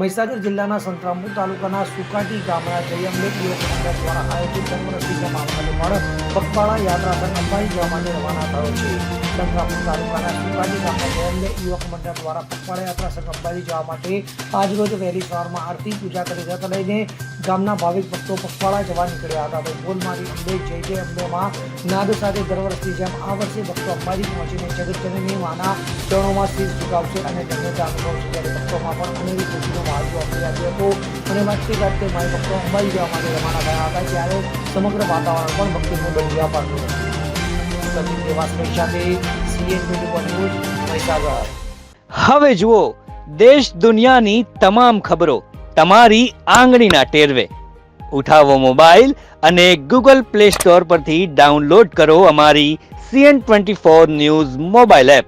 મહીસાગર જિલ્લાના સંતરામપુર તાલુકાના સુકાટી ગામના જયંબે યુવક મંડળ દ્વારા આયોજિત જન્મરસી જમાવવાની પણ પગપાળા યાત્રા સંઘ અંબાજી જવા માટે રવાના થયો છે. સંતરામપુર તાલુકાના સુકાટી ગામના જયંબે યુવક મંડળ દ્વારા પગપાળા યાત્રા સંઘ અંબાજી જવા માટે આજરોજ વહેલી સવારમાં આરતી પૂજા કરી રથ લઈને ગામના ભાવિક ભક્તો પગપાળા જવા નીકળ્યા હતા. તો બોલ મારી અંબે, જય જય અંબેમાં નાદ સાથે દર વર્ષની જેમ આ વર્ષે ભક્તો અંબાજી પહોંચીને જગતજનની માના ચરણોમાં શીશ ઝુકાવશે અને ધન્યતા અનુભવશે. ત્યારે ભક્તોમાં પણ અનેરી ખુશીનો અને વાજતે ગાજતે માય ભક્તો અંબાજી જવા માટે રવાના થયા હતા ત્યારે સમગ્ર વાતાવરણ પણ ભક્તિનું બની પાડ્યું હતું સચિન દેવાસભાઈ સાથે સીએન ન્યૂઝ મહીસાગર હવે જુઓ, દેશ દુનિયાની તમામ ખબરો તમારી આંગળીના ટેરવે. ઉઠાવો મોબાઈલ અને ગૂગલ પ્લે સ્ટોર પરથી ડાઉનલોડ કરો અમારી CN twenty four news mobile app.